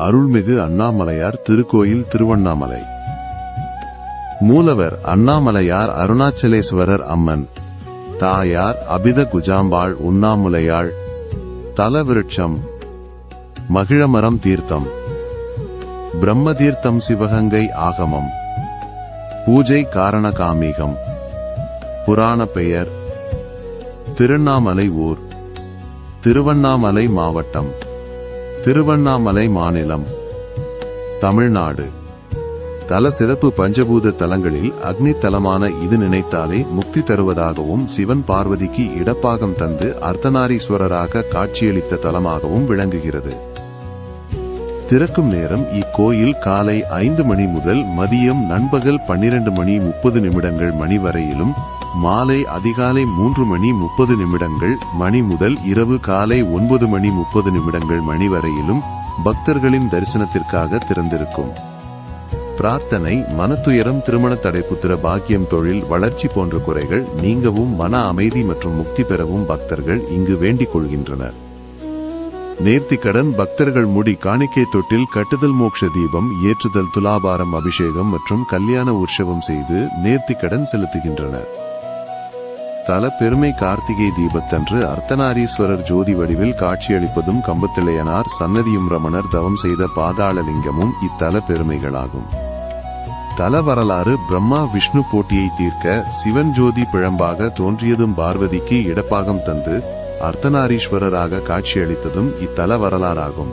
அருள்மிகு அண்ணாமலையார் திருக்கோயில் திருவண்ணாமலை. மூலவர் அண்ணாமலையார் அருணாச்சலேஸ்வரர் அம்மன். தாயார் அபித குஜாம்பாள் உண்ணாமுலையாள். தலவிருட்சம். மகிழமரம் தீர்த்தம். பிரம்ம தீர்த்தம் சிவகங்கை ஆகமம். பூஜை காரண காமிகம் புராண பெயர். திருவண்ணாமலை ஊர். திருவண்ணாமலை மாவட்டம். திருவண்ணாமலை மாநிலம் தமிழ்நாடு. தல சிறப்பு பஞ்சபூத தலங்களில் அக்னி தலமான இது நினைத்தாலே முக்தி தருவதாகவும் சிவன் பார்வதிக்கு இடப்பாகம் தந்து அர்த்தநாரீஸ்வரராக காட்சியளித்த தலமாகவும் விளங்குகிறது. திறக்கும் நேரம் இக்கோயில் காலை ஐந்து மணி முதல் மதியம் நண்பகல் பன்னிரண்டு மணி முப்பது நிமிடங்கள் மணி வரையிலும் மாலை அதிகாலை மூன்று மணி முப்பது நிமிடங்கள் மணி முதல் இரவு காலை ஒன்பது மணி முப்பது நிமிடங்கள் மணி வரையிலும் பக்தர்களின் தரிசனத்திற்காக திறந்திருக்கும். பிரார்த்தனை மனத்துயரம் திருமண தடைப்புத்திர பாக்கியம் தொழில் வளர்ச்சி போன்ற குறைகள் நீங்கவும் மன அமைதி மற்றும் முக்தி பெறவும் பக்தர்கள் இங்கு வேண்டிக் கொள்கின்றனர். நேர்த்திக்கடன் பக்தர்கள் முடி காணிக்கை தொட்டில் கட்டுதல் மோட்ச தீபம் ஏற்றுதல் துலாபாரம் அபிஷேகம் மற்றும் கல்யாண உற்சவம் செய்து நேர்த்திக்கடன் செலுத்துகின்றனர். தல பெருமை கார்த்திகை தீபத்தன்று அர்த்தநாரீஸ்வரர் ஜோதி வடிவில் காட்சியளிப்பதும் கம்பத்திளையனார் சன்னதியும் ரமணர் தவம் செய்த பாதாளலிங்கமும் இத்தல பெருமைகளாகும். தல வரலாறு பிரம்மா விஷ்ணு போட்டியை தீர்க்க சிவன் ஜோதி பிழம்பாக தோன்றியதும் பார்வதிக்கு இடப்பாகம் தந்து அர்த்தநாரீஸ்வரராக காட்சியளித்ததும் இத்தல வரலாறாகும்.